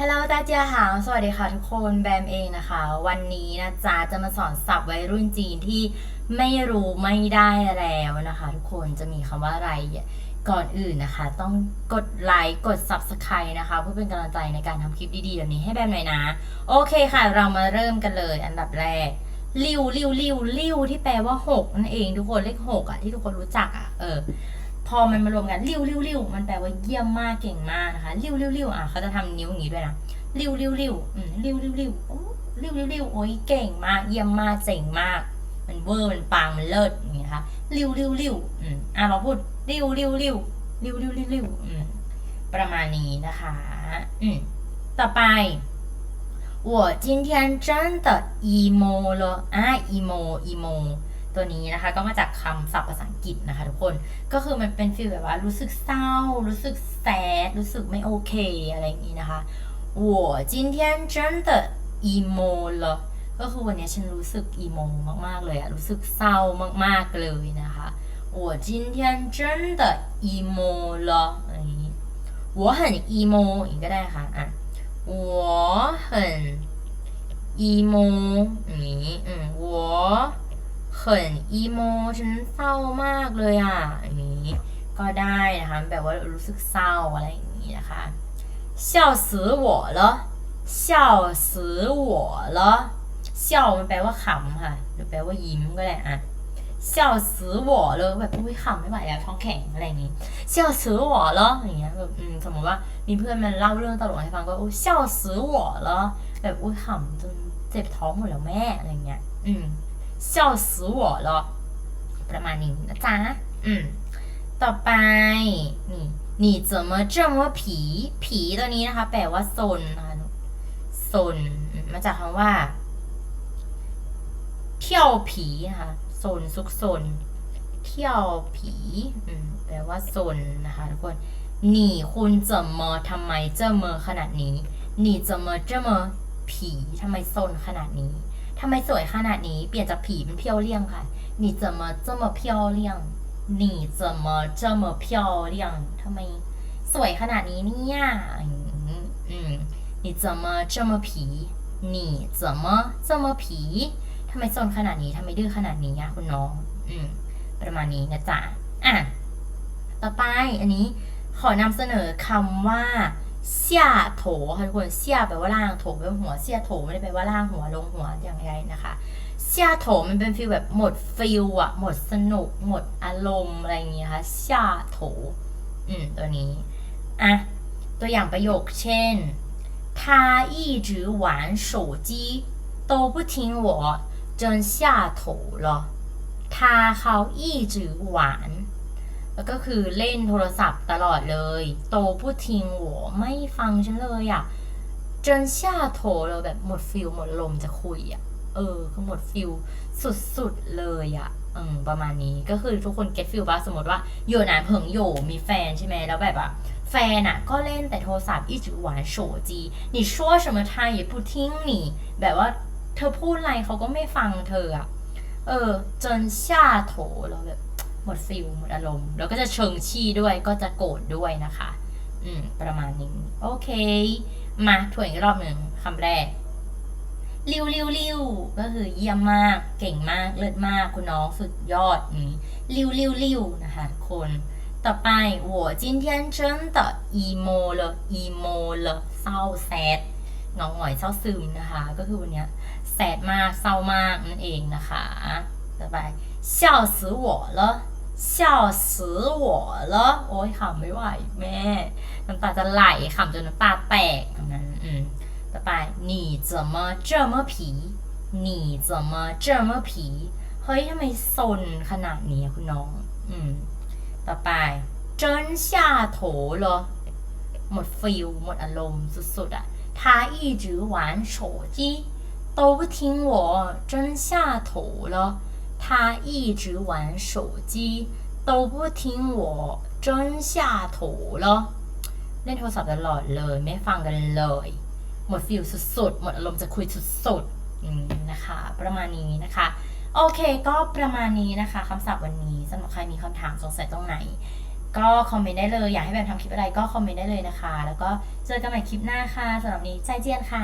ฮัลโหลตาเจียหาวสวัสดีค่ะทุกคนแบมเองนะคะ วันนี้นะจ๊ะจะมาสอนศัพท์วัยรุ่นจีนที่ไม่รู้ไม่ได้แล้วนะคะ ทุกคนจะมีคำว่าอะไรก่อนอื่นนะคะ ต้องกดไลค์กด Subscribe นะคะ เพื่อเป็นกำลังใจในการทำคลิปดีๆแบบนี้ให้แบมหน่อยนะ โอเคค่ะ เรามาเริ่มกันเลยอันดับแรกริวริวริวริวที่แปลว่าหกนั่นเองทุกคนเลขหกอะที่ทุกคนรู้จักอะเออ พอมันมารวมกันริ้วริ้วริ้วมันแปลว่าเยี่ยมมากเก่งมากนะคะริ้วริ้วริ้วอ่ะเขาจะทำนิ้วอย่างนี้ด้วยนะริ้วริ้วริ้วอืมริ้วริ้วริ้วโอ้ริ้วริ้วริ้วโอ้ยเก่งมากเยี่ยมมากเจ๋งมาก มันเวอร์มันปังมันเลิศอย่างนี้นะคะริ้วริ้วริ้วอืมอ่ะเราพูดริ้วริ้วริ้วริ้วริ้วริ้วริ้วอืมประมาณนี้นะคะอืมต่อไป我今天真的 emo 了อ่ะ emo emo ตัวนี้นะคะก็มาจากคำศัพท์ภาษาอังกฤษนะคะทุกคน ก็คือมันเป็นฟีลแบบว่ารู้สึกเศร้า รู้สึกแซดรู้สึกไม่โอเคอะไรอย่างนี้นะคะ我今天真的 emo 了ก็คือวันนี้ฉันรู้สึกอีโมมากๆเลยอะรู้สึกเศร้ามากๆเลยนะคะ我今天真的 emo 了อะไรอย่างนี้我很 emo อย่างนี้ก็ได้ค่ะอ่ะ我很 emo อย่างนี้อืม我 很 emo ฉันเศร้ามากเลยอ่ะอย่างนี้ ก็ได้นะคะแบบว่ารู้สึกเศร้าอะไรอย่างนี้นะคะ笑死我了笑死我了笑มันแปลว่าขำค่ะ หรือแปลว่ายิ้มก็ได้อ่ะ笑死我了แบบอุ้ยขำไม่ไหวแล้วท้องแข็งอะไรอย่างนี้笑死我了อย่างเงี้ยแบบอืมสมมติว่ามีเพื่อนมันเล่าเรื่องตลกให้ฟังก็อุ้ย笑死我了แบบอุ้ยขำจนเจ็บท้องหมดแล้วแม่อะไรเงี้ย อืม 笑死我了ประมาณนี้นะจ๊ะอืม ต่อไป นี่你怎么这么ผี ผีตัวนี้นะคะ แปลว่าซนนะคะซนมาจากคำว่าเที่ยวผีนะคะซนซุกซนเที่ยวผีอืมแปลว่าซนนะคะทุกคน你คุณ怎么ทำไมเจ么ขนาดนี้你怎么这么ผีทำไมซนขนาดนี้ ทำไมสวยขนาดนี้ เปลี่ยนจากผีเป็นเพียวเลี่ยงค่ะ你怎么这么漂亮你怎么这么漂亮ทำไมสวยขนาดนี้เนี่ยอืมอืม你怎么这么皮你怎么这么皮ทำไมโซนขนาดนี้ทำไมดื้อขนาดนี้อะคุณน้อง อืม ประมาณนี้นะจ๊ะ อ่ะ ต่อไปอันนี้ขอนำเสนอคำว่า เสี่ยโถค่ะทุกคนเสี่ยแปลว่าล่างโถแปลว่าหัวเสี่ยโถไม่ได้แปลว่าล่างหัวลงหัวอย่างไรนะคะเสี่ยโถมันเป็นฟีลแบบหมดฟิลอะหมดสนุก หมดอารมณ์อะไรอย่างเงี้ยค่ะเสี่ยโถ อืม ตัวนี้ อ่ะ ตัวอย่างประโยคเช่น他一直玩手机都不听我真下头了他เขา一直玩 แล้วก็คือเล่นโทรศัพท์ตลอดเลยโตผู้ทิงหัวไม่ฟังฉันเลยอ่ะจนชาโถเลยแบบหมดฟิลหมดลมจะคุยอ่ะ เออคือหมดฟิลสุดๆเลยอ่ะอืมประมาณนี้ก็คือทุกคนเก็ตฟิลป่ะสมมติว่าโยนานเผิงโยมีแฟนใช่ไหมแล้วแบบอ่ะ แฟนอ่ะ ก็เล่นแต่โทรศัพท์一直玩手机你说什么他也不听你แบบว่าเธอพูดอะไรเขาก็ไม่ฟังเธออ่ะ เออจนชาโถเราแบบ หมดฟิลหมดอารมณ์ แล้วก็จะเชิงชี่ด้วยก็จะโกรธด้วยนะคะ อืม ประมาณนี้ โอเค มาถวนอีกรอบหนึ่งคำแรกริวริวริวก็คือเยี่ยมมาก เก่งมาก เลิศมาก คุณน้องสุดยอดนี้ริวริวริวนะคะทุกคน ต่อไป我今天真的 emo 了 emo 了เศร้าแซดงองหงอยเศร้าซึมนะคะ ก็คือวันเนี้ยแซดมากเศร้ามากนั่นเองนะคะ ต่อไป笑死我了 笑死我了โอ้ยขำไม่ไหวแม่ น้ำตาจะไหลขำจนน้ำตาแตกอย่างนั้นอืมต่อไป你怎么这么皮你怎么这么皮เฮ้ยทำไมซนขนาดนี้อะคุณน้อง อืม ต่อไป真下头了หมดฟิลหมดอารมณ์สุดๆอ่ะ他一直玩手机都不听我真下头了 他一直玩手机都不听我真下头了เล่นโทรศัพท์ตลอดเลย ไม่ฟังกันเลย หมดฟิลสุดๆ หมดอารมณ์จะคุยสุดๆอืมนะคะ ประมาณนี้นะคะ โอเคก็ประมาณนี้นะคะคำศัพท์วันนี้สำหรับใครมีคำถามสงสัยตรงไหน ก็คอมเมนต์ได้เลย อยากให้แบบทำคลิปอะไรก็คอมเมนต์ได้เลยนะคะ แล้วก็เจอกันใหม่คลิปหน้าค่ะสำหรับวันนี้ใจเจียนค่ะ